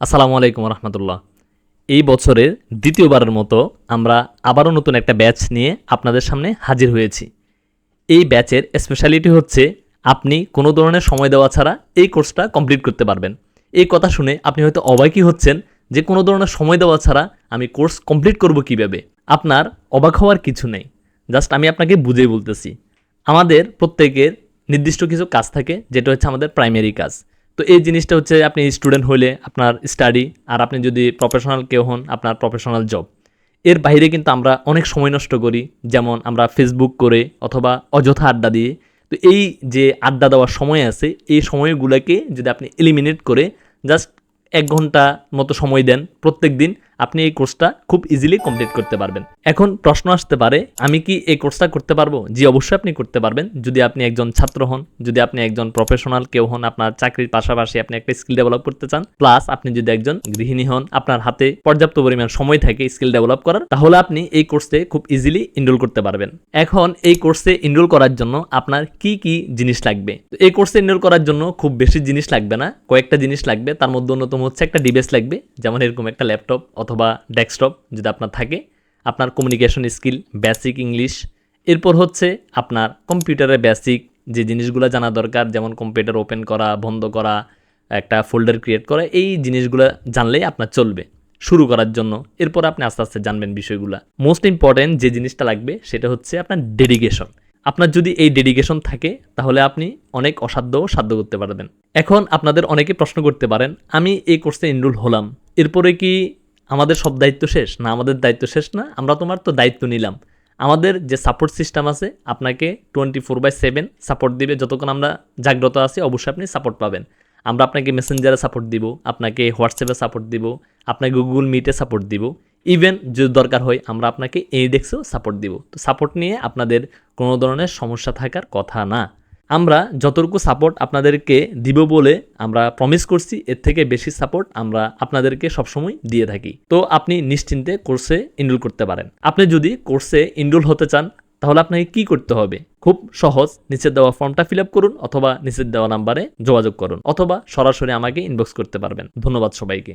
আসসালামু আলাইকুম রহমতুল্লাহ। এই বছরের দ্বিতীয়বারের মতো আমরা আবারও নতুন একটা ব্যাচ নিয়ে আপনাদের সামনে হাজির হয়েছি। এই ব্যাচের স্পেশালিটি হচ্ছে আপনি কোনো ধরনের সময় দেওয়া ছাড়া এই কোর্সটা কমপ্লিট করতে পারবেন। এই কথা শুনে আপনি হয়তো অবাকই হচ্ছেন যে কোনো ধরনের সময় দেওয়া ছাড়া আমি কোর্স কমপ্লিট করব কীভাবে? আপনার অবাক হওয়ার কিছু নেই। জাস্ট আমি আপনাকে বুঝেই বলতেছি। আমাদের প্রত্যেকের নির্দিষ্ট কিছু কাজ থাকে, যেটা হচ্ছে আমাদের প্রাইমারি কাজ। তো এই জিনিসটা হচ্ছে আপনি স্টুডেন্ট হলে আপনার স্টাডি আর আপনি যদি প্রফেশনাল কেউ হন, আপনার প্রফেশনাল জব এর বাইরে কিন্তু আমরা অনেক সময় নষ্ট করি, যেমন আমরা ফেসবুক করে অথবা অযথা আড্ডা দিয়ে। তো এই যে আড্ডা দেওয়ার সময় আছে, এই সময়গুলোকে যদি আপনি এলিমিনেট করে জাস্ট এক ঘণ্টা মতো সময় দেন প্রত্যেক দিন আপনি এই কোর্সটা খুব ইজিলি কমপ্লিট করতে পারবেন। এখন প্রশ্ন আসতে পারে, আমি কি এই কোর্সটা করতে পারব? জি, অবশ্যই আপনি করতে পারবেন। যদি আপনি একজন ছাত্র হন, যদি আপনি একজন প্রফেশনাল কেউ হন, আপনার চাকরির পাশাপাশি আপনি একটা স্কিল ডেভেলপ করতে চান প্লাস আপনি যদি একজন গৃহিণী হন, আপনার হাতে পর্যাপ্ত পরিমাণ সময় থাকে স্কিল ডেভেলপ করার, তাহলে আপনি এই কোর্সে খুব ইজিলি ইনরোল করতে পারবেন। এখন এই কোর্সে ইনরোল করার জন্য আপনার কি কি জিনিস লাগবে? এই কোর্সে ইনরোল করার জন্য খুব বেশি জিনিস লাগবে না, কয়েকটা জিনিস লাগবে, তার মধ্যে অন্যতম হচ্ছে একটা ডিভাইস লাগবে, যেমন এরকম একটা ল্যাপটপ অথবা ডেস্কটপ যদি আপনার থাকে, আপনার কমিউনিকেশন স্কিল বেসিক ইংলিশ এরপর হচ্ছে আপনার কম্পিউটারের বেসিক যে জিনিসগুলো জানা দরকার, যেমন কম্পিউটার ওপেন করা, বন্ধ করা, একটা ফোল্ডার ক্রিয়েট করা, এই জিনিসগুলো জানলেই আপনার চলবে। শুরু করার জন্য। এরপর আপনি আস্তে আস্তে জানবেন বিষয়গুলো। মোস্ট ইম্পর্ট্যান্ট যে জিনিসটা লাগবে, সেটা হচ্ছে আপনার ডেডিকেশন আপনার যদি এই ডেডিকেশন থাকে, তাহলে আপনি অনেক অসাধ্য সাধ্য করতে পারবেন। এখন আপনাদের অনেকে প্রশ্ন করতে পারেন, আমি এই কোর্সে এনরোল হলাম। এরপরে কি আমাদের সব দায়িত্ব শেষ? না, আমাদের দায়িত্ব শেষ না, আমরা তোমার তো দায়িত্ব নিলাম। আমাদের যে সাপোর্ট সিস্টেম আছে, আপনাকে twenty four by seven support দিবে। যতক্ষণ আমরা জাগ্রত আছি, অবশ্যই আপনি সাপোর্ট পাবেন। আমরা আপনাকে মেসেঞ্জারে সাপোর্ট দিব, আপনাকে হোয়াটসঅ্যাপে সাপোর্ট দিব, আপনাকে গুগল মিটে সাপোর্ট দিব। ইভেন যদি দরকার হয়, আমরা আপনাকে এই ডেস্কেও সাপোর্ট দিব। তো সাপোর্ট নিয়ে আপনাদের কোনো ধরনের সমস্যা থাকার কথা না। আমরা যতটুকু সাপোর্ট আপনাদেরকে দিব বলে আমরা প্রমিস করছি, এর থেকে বেশি সাপোর্ট আমরা আপনাদেরকে সবসময় দিয়ে থাকি। তো আপনি নিশ্চিন্তে কোর্সে ইনরোল করতে পারেন। আপনি যদি কোর্সে ইনরোল হতে চান, তাহলে আপনাকে কি করতে হবে? খুব সহজ, নিচের দেওয়া ফর্মটা ফিল করুন অথবা নিচের দেওয়া নাম্বারে যোগাযোগ করুন অথবা সরাসরি আমাকে ইনবক্স করতে পারবেন। ধন্যবাদ সবাইকে।